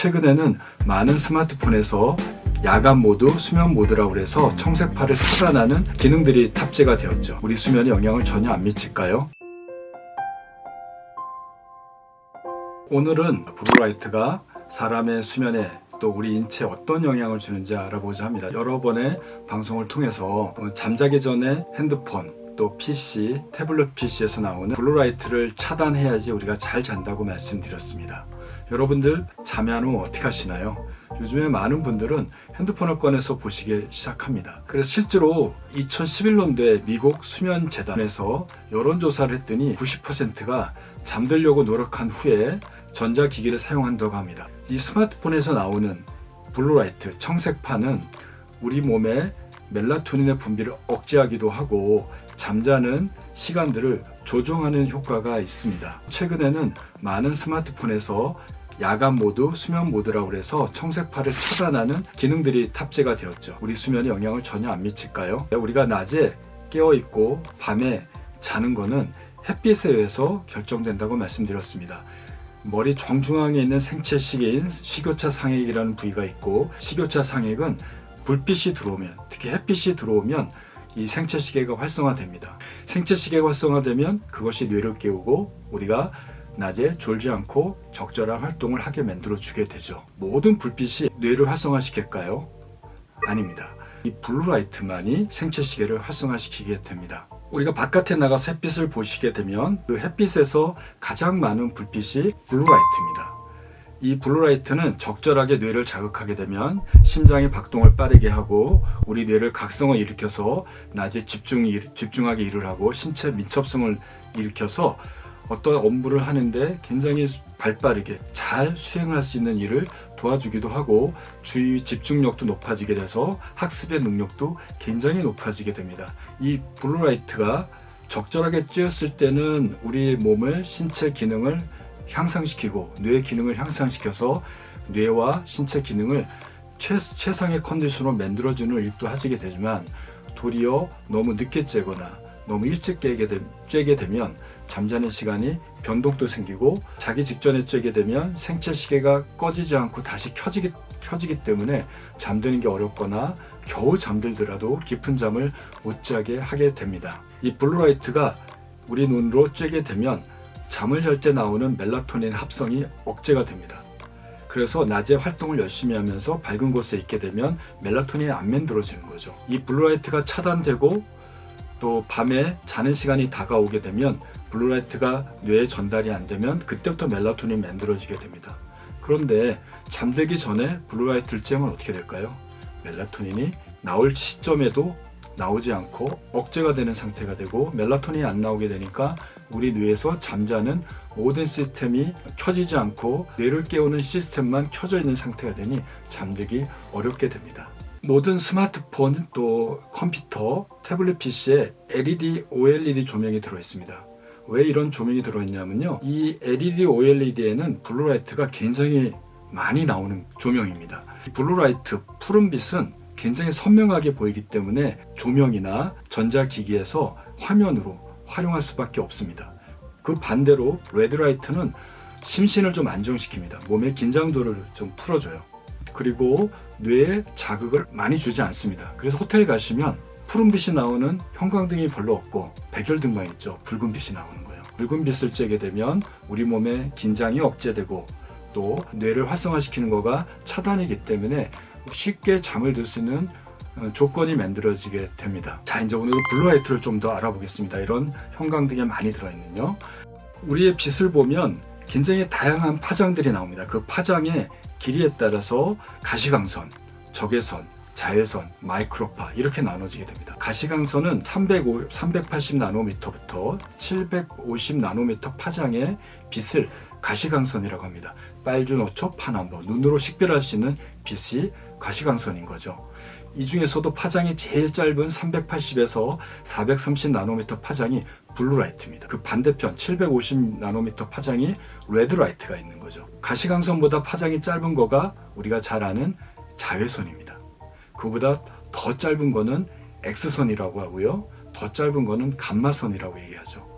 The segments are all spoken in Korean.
최근에는 많은 스마트폰에서 야간 모드, 수면 모드라고 해서 청색파를 차단하는 기능들이 탑재가 되었죠. 우리 수면에 영향을 전혀 안 미칠까요? 오늘은 블루라이트가 사람의 수면에 또 우리 인체에 어떤 영향을 주는지 알아보자 합니다. 여러 번의 방송을 통해서 어, 잠자기 전에 핸드폰 또 PC, 태블릿 PC에서 나오는 블루라이트를 차단해야지 우리가 잘 잔다고 말씀드렸습니다. 여러분들 잠안 후면 어떻게 하시나요? 요즘에 많은 분들은 핸드폰을 꺼내서 보시기 시작합니다. 그래서 실제로 2011년도에 미국 수면재단에서 여론조사를 했더니 90%가 잠들려고 노력한 후에 전자기기를 사용한다고 합니다. 이 스마트폰에서 나오는 블루라이트, 청색파는 우리 몸에 멜라토닌의 분비를 억제하기도 하고 잠자는 시간들을 조정하는 효과가 있습니다. 최근에는 많은 스마트폰에서 야간 모드, 수면 모드라고 해서 청색파를 차단하는 기능들이 탑재가 되었죠. 우리 수면에 영향을 전혀 안 미칠까요? 우리가 낮에 깨어 있고 밤에 자는 거는 햇빛에 의해서 결정된다고 말씀드렸습니다. 머리 정중앙에 있는 생체 시계인 식교차 상액이라는 부위가 있고 식교차 상액은 불빛이 들어오면 특히 햇빛이 들어오면 이 생체 시계가 활성화됩니다. 생체 시계가 활성화되면 그것이 뇌를 깨우고 우리가 낮에 졸지 않고 적절한 활동을 하게 만들어 주게 되죠. 모든 불빛이 뇌를 활성화시킬까요? 아닙니다. 이 블루라이트만이 생체 시계를 활성화시키게 됩니다. 우리가 바깥에 나가서 햇빛을 보시게 되면 그 햇빛에서 가장 많은 불빛이 블루라이트입니다. 이 블루라이트는 적절하게 뇌를 자극하게 되면 심장의 박동을 빠르게 하고 우리 뇌를 각성을 일으켜서 낮에 집중, 집중하게 일을 하고 신체 민첩성을 일으켜서 어떤 업무를 하는데 굉장히 발빠르게 잘 수행할 수 있는 일을 도와주기도 하고 주의 집중력도 높아지게 돼서 학습의 능력도 굉장히 높아지게 됩니다. 이 블루라이트가 적절하게 쬐었을 때는 우리 몸을 신체 기능을 향상시키고 뇌 기능을 향상시켜서 뇌와 신체 기능을 최, 최상의 컨디션으로 만들어주는 일도 하게 되지만 도리어 너무 늦게 째거나 너무 일찍 깨게 되, 쬐게 되면 잠자는 시간이 변동도 생기고 자기 직전에 쬐게 되면 생체 시계가 꺼지지 않고 다시 켜지기, 켜지기 때문에 잠드는 게 어렵거나 겨우 잠들더라도 깊은 잠을 못 자게 하게 됩니다. 이 블루라이트가 우리 눈으로 쬐게 되면 잠을 잘 때 나오는 멜라토닌 합성이 억제가 됩니다. 그래서 낮에 활동을 열심히 하면서 밝은 곳에 있게 되면 멜라토닌이 안 만들어지는 거죠. 이 블루라이트가 차단되고 또 밤에 자는 시간이 다가오게 되면 블루라이트가 뇌에 전달이 안 되면 그때부터 멜라토닌이 만들어지게 됩니다. 그런데 잠들기 전에 블루라이트를 쬐면 어떻게 될까요? 멜라토닌이 나올 시점에도 나오지 않고 억제가 되는 상태가 되고 멜라토닌이 안 나오게 되니까 우리 뇌에서 잠자는 모든 시스템이 켜지지 않고 뇌를 깨우는 시스템만 켜져 있는 상태가 되니 잠들기 어렵게 됩니다. 모든 스마트폰 또 컴퓨터, 태블릿 PC에 LED, OLED 조명이 들어 있습니다. 왜 이런 조명이 들어있냐면요. 이 LED, OLED에는 블루라이트가 굉장히 많이 나오는 조명입니다. 블루라이트, 푸른빛은 굉장히 선명하게 보이기 때문에 조명이나 전자기기에서 화면으로 활용할 수밖에 없습니다. 그 반대로 레드라이트는 심신을 좀 안정시킵니다. 몸의 긴장도를 좀 풀어줘요. 그리고 뇌에 자극을 많이 주지 않습니다. 그래서 호텔 가시면 푸른빛이 나오는 형광등이 별로 없고 백열등만 있죠. 붉은빛이 나오는 거예요. 붉은빛을 쬐게 되면 우리 몸의 긴장이 억제되고 또 뇌를 활성화시키는 거가 차단이기 때문에 쉽게 잠을 들 수 있는 어, 조건이 만들어지게 됩니다. 자, 이제 오늘은 블루라이트를 좀 더 알아보겠습니다. 이런 형광등에 많이 들어있는요. 우리의 빛을 보면 굉장히 다양한 파장들이 나옵니다. 그 파장의 길이에 따라서 가시광선, 적외선, 자외선, 마이크로파 이렇게 나눠지게 됩니다. 가시광선은 305, 380 나노미터부터 750 나노미터 파장의 빛을 가시광선이라고 합니다. 빨주노초, 파남보, 눈으로 식별할 수 있는 빛이 가시광선인 거죠. 이 중에서도 파장이 제일 짧은 380에서 430 나노미터 파장이 블루라이트입니다. 그 반대편 750 나노미터 파장이 레드라이트가 있는 거죠. 가시광선보다 파장이 짧은 거가 우리가 잘 아는 자외선입니다. 그보다 더 짧은 거는 X선이라고 하고요. 더 짧은 거는 감마선이라고 얘기하죠.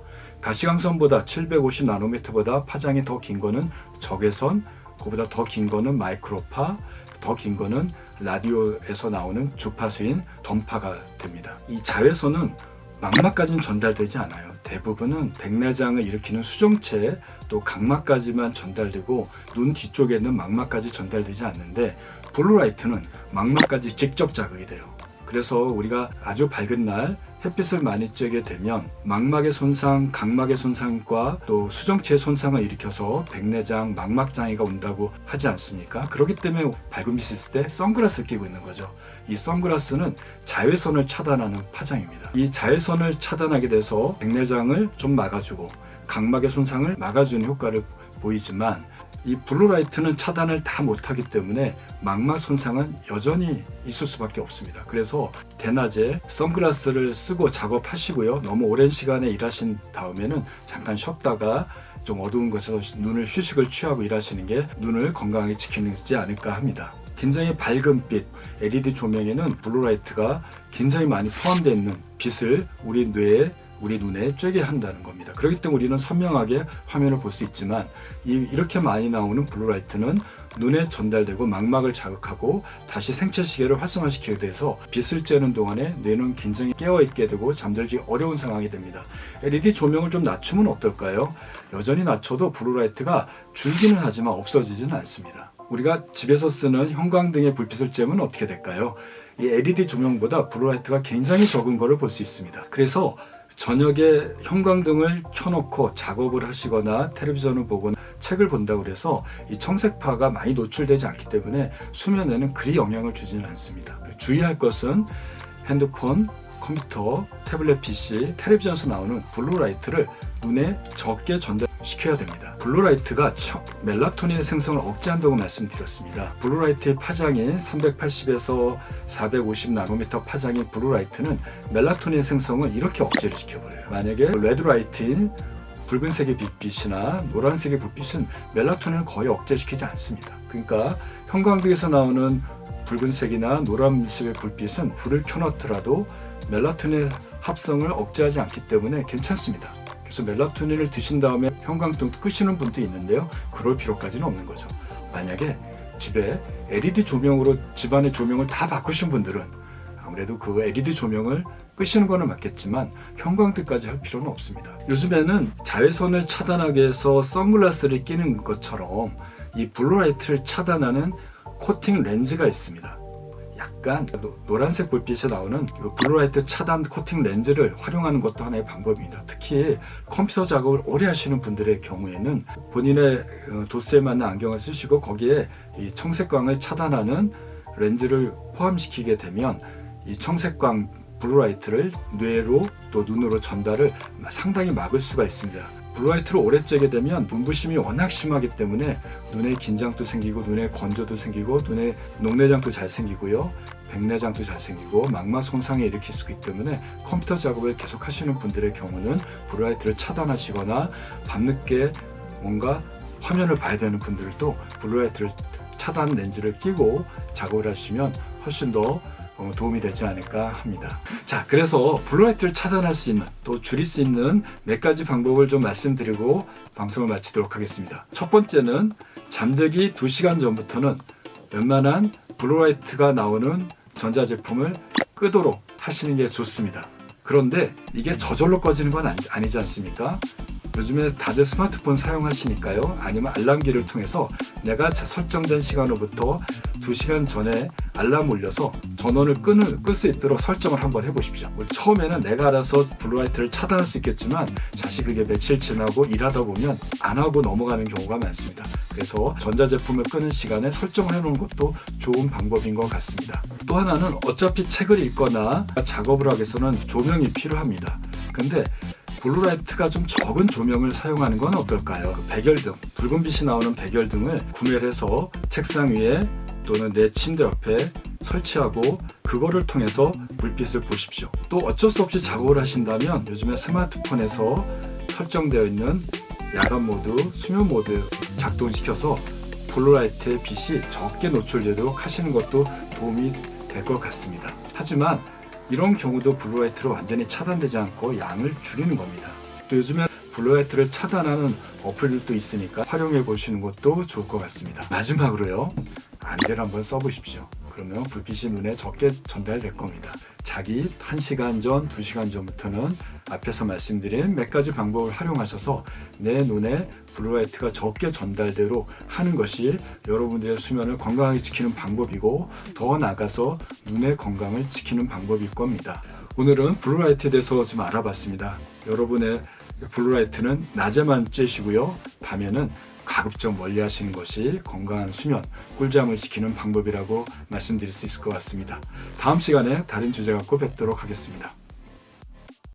가시광선보다 750 나노미터보다 파장이 더 긴 거는 적외선, 그보다 더 긴 거는 마이크로파, 더 긴 거는 라디오에서 나오는 주파수인 전파가 됩니다. 이 자외선은 망막까지는 전달되지 않아요. 대부분은 백내장을 일으키는 수정체 또 각막까지만 전달되고 눈 뒤쪽에 있는 망막까지 전달되지 않는데 블루라이트는 망막까지 직접 자극이 돼요. 그래서 우리가 아주 밝은 날 햇빛을 많이 쬐게 되면 망막의 손상, 각막의 손상과 또 수정체의 손상을 일으켜서 백내장, 망막 장애가 온다고 하지 않습니까? 그렇기 때문에 밝은 빛이 있을 때 선글라스를 끼고 있는 거죠. 이 선글라스는 자외선을 차단하는 파장입니다. 이 자외선을 차단하게 돼서 백내장을 좀 막아주고 각막의 손상을 막아주는 효과를 보이지만 이 블루라이트는 차단을 다 못하기 때문에 망막 손상은 여전히 있을 수밖에 없습니다. 그래서 대낮에 선글라스를 쓰고 작업하시고요. 너무 오랜 시간에 일하신 다음에는 잠깐 쉬었다가 좀 어두운 곳에서 눈을 휴식을 취하고 일하시는 게 눈을 건강하게 지키지 않을까 합니다. 굉장히 밝은 빛, LED 조명에는 블루라이트가 굉장히 많이 포함되어 있는 빛을 우리 뇌에 우리 눈에 쬐게 한다는 겁니다. 그렇기 때문에 우리는 선명하게 화면을 볼 수 있지만 이, 이렇게 많이 나오는 블루라이트는 눈에 전달되고 망막을 자극하고 다시 생체 시계를 활성화시키게 돼서 빛을 쬐는 동안에 뇌는 굉장히 깨어 있게 되고 잠들기 어려운 상황이 됩니다. LED 조명을 좀 낮추면 어떨까요? 여전히 낮춰도 블루라이트가 줄기는 하지만 없어지지는 않습니다. 우리가 집에서 쓰는 형광등의 불빛을 쬐면 어떻게 될까요? 이 LED 조명보다 블루라이트가 굉장히 적은 것을 볼 수 있습니다. 그래서 저녁에 형광등을 켜놓고 작업을 하시거나 텔레비전을 보거나 책을 본다고 해서 이 청색파가 많이 노출되지 않기 때문에 수면에는 그리 영향을 주지는 않습니다. 주의할 것은 핸드폰, 컴퓨터, 태블릿 PC, 텔레비전에서 나오는 블루라이트를 눈에 적게 전달 시켜야 됩니다. 블루라이트가 청- 멜라토닌의 생성을 억제한다고 말씀드렸습니다. 블루라이트의 파장인 380에서 450 나노미터 파장인 블루라이트는 멜라토닌 생성을 이렇게 억제를 시켜버려요. 만약에 레드라이트인 붉은색의 빛빛이나 노란색의 불빛은 멜라토닌을 거의 억제시키지 않습니다. 그러니까 형광등에서 나오는 붉은색이나 노란색의 불빛은 불을 켜놓더라도 멜라토닌의 합성을 억제하지 않기 때문에 괜찮습니다. 그래서 멜라토닌을 드신 다음에 형광등 끄시는 분도 있는데요. 그럴 필요까지는 없는 거죠. 만약에 집에 LED 조명으로 집안의 조명을 다 바꾸신 분들은 아무래도 그 LED 조명을 끄시는 거는 맞겠지만 형광등까지 할 필요는 없습니다. 요즘에는 자외선을 차단하기 위해서 선글라스를 끼는 것처럼 이 블루라이트를 차단하는 코팅 렌즈가 있습니다. 약간 노- 노란색 불빛에 나오는 이 블루라이트 차단 코팅 렌즈를 활용하는 것도 하나의 방법입니다. 특히 컴퓨터 작업을 오래 하시는 분들의 경우에는 본인의 어, 도수에 맞는 안경을 쓰시고 거기에 이 청색광을 차단하는 렌즈를 포함시키게 되면 이 청색광 블루라이트를 뇌로 또 눈으로 전달을 상당히 막을 수가 있습니다. 블루라이트를 오래 쬐게 되면 눈부심이 워낙 심하기 때문에 눈에 긴장도 생기고 눈에 건조도 생기고 눈에 녹내장도 잘 생기고요. 백내장도 잘 생기고 망막 손상에 일으킬 수 있기 때문에 컴퓨터 작업을 계속 하시는 분들의 경우는 블루라이트를 차단하시거나 밤늦게 뭔가 화면을 봐야 되는 분들도 블루라이트를 차단 렌즈를 끼고 작업을 하시면 훨씬 더 어, 도움이 되지 않을까 합니다. 자, 그래서 블루라이트를 차단할 수 있는 또 줄일 수 있는 몇 가지 방법을 좀 말씀드리고 방송을 마치도록 하겠습니다. 첫 번째는 잠들기 2시간 전부터는 웬만한 블루라이트가 나오는 전자제품을 끄도록 하시는 게 좋습니다. 그런데 이게 저절로 꺼지는 건 아니, 아니지 않습니까? 요즘에 다들 스마트폰 사용하시니까요. 아니면 알람기를 통해서 내가 자- 설정된 시간으로부터 2시간 전에 알람 울려서 전원을 끄는 끌수 있도록 설정을 한번 해보십시오. 뭐 처음에는 내가 알아서 블루라이트를 차단할 수 있겠지만 사실 그게 며칠 지나고 일하다 보면 안 하고 넘어가는 경우가 많습니다. 그래서 전자제품을 끄는 시간에 설정을 해놓은 것도 좋은 방법인 것 같습니다. 또 하나는 어차피 책을 읽거나 작업을 하기 위해서는 조명이 필요합니다. 근데 블루라이트가 좀 적은 조명을 사용하는 건 어떨까요? 그 백열등, 붉은 빛이 나오는 백열등을 구매를 해서 책상 위에 또는 내 침대 옆에 설치하고 그거를 통해서 불빛을 보십시오. 또 어쩔 수 없이 작업을 하신다면 요즘에 스마트폰에서 설정되어 있는 야간 모드, 수면 모드 작동시켜서 블루라이트의 빛이 적게 노출되도록 하시는 것도 도움이 될 것 같습니다. 하지만 이런 경우도 블루라이트로 완전히 차단되지 않고 양을 줄이는 겁니다. 또 요즘에 블루라이트를 차단하는 어플들도 있으니까 활용해 보시는 것도 좋을 것 같습니다. 마지막으로요. 안대를 한번 써보십시오. 그러면 불빛이 눈에 적게 전달될 겁니다. 자기 1시간 전, 2시간 전부터는 앞에서 말씀드린 몇 가지 방법을 활용하셔서 내 눈에 블루라이트가 적게 전달되도록 하는 것이 여러분들의 수면을 건강하게 지키는 방법이고 더 나아가서 눈의 건강을 지키는 방법일 겁니다. 오늘은 블루라이트에 대해서 좀 알아봤습니다. 여러분의 블루라이트는 낮에만 쬐시고요. 밤에는 가급적 멀리 하시는 것이 건강한 수면, 꿀잠을 지키는 방법이라고 말씀드릴 수 있을 것 같습니다. 다음 시간에 다른 주제 갖고 뵙도록 하겠습니다.